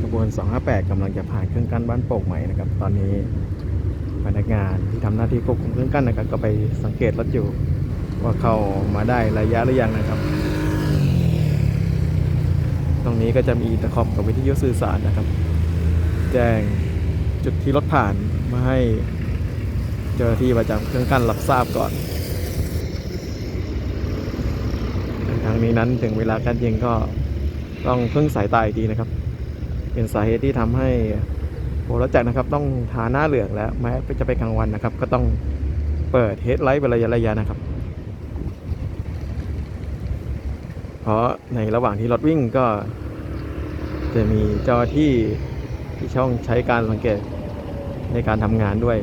ขบวน 258กำลังจะผ่านเครื่องกั้นบ้านโป่งใหม่นะครับ ตอนนี้พนักงานที่ทำหน้าที่ควบคุมเครื่องกั้นนะครับ ก็ไปสังเกตรถอยู่ว่าเข้ามาได้ระยะหรือยังนะครับ ตรงนี้ก็จะมีตอร์คอมกับวิทยุสื่อสารนะครับ แจ้งจุดที่รถผ่านมาให้เจ้าหน้าที่ประจำเครื่องกั้นรับทราบก่อน ทางนี้นั้นถึงเวลาการยิงก็ต้องพึ่งสายตาอีกทีนะครับ เป็นสาเหตุที่ทำให้โหรถจักรนะครับ ต้องทาหน้าเหลืองแล้วแม้จะไปนกลางวันนะครับ ก็ต้องเปิดเฮดไลท์เป็นระยะระยะนะครับ เพราะในระหว่างที่รถวิ่งก็ จะมีเจ้าหน้าที่ที่ช่องใช้การสังเกตในการทำงานด้วย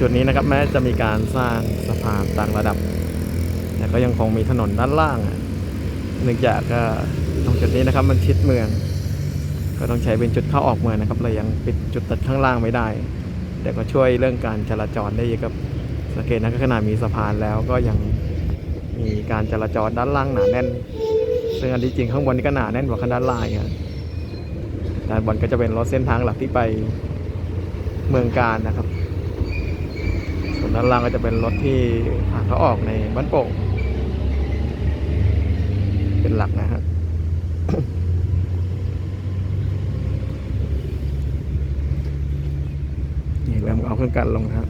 จุดนี้นะครับ แม้จะมีการสร้างสะพานต่างระดับ แต่ก็ยังคงมีถนนด้านล่างเนื่องจากก็ตรงจุดนี้นะครับมันชิดเมือง ก็ต้องใช้เป็นจุดเข้าออกเมืองนะครับเลยยังปิดจุดตัดข้างล่างไม่ได้ แต่ก็ช่วยเรื่องการจราจรได้เยอะครับสังเกตนะขนาดมีสะพานแล้วก็ยังมีการจราจรด้านล่างหนาแน่น ซึ่งอันที่จริงข้างบนนี่ก็หนาแน่นกว่าข้างด้านล่างครับด้านบนก็จะเป็นรถเส้นทางหลักที่ไปเมืองการนะครับ ส่วนด้านล่างก็จะเป็นรถที่ผ่านเขาออกในบ้านโป่งเป็นหลักนะฮะนี่เริ่มเอาเครื่องกันลงครับ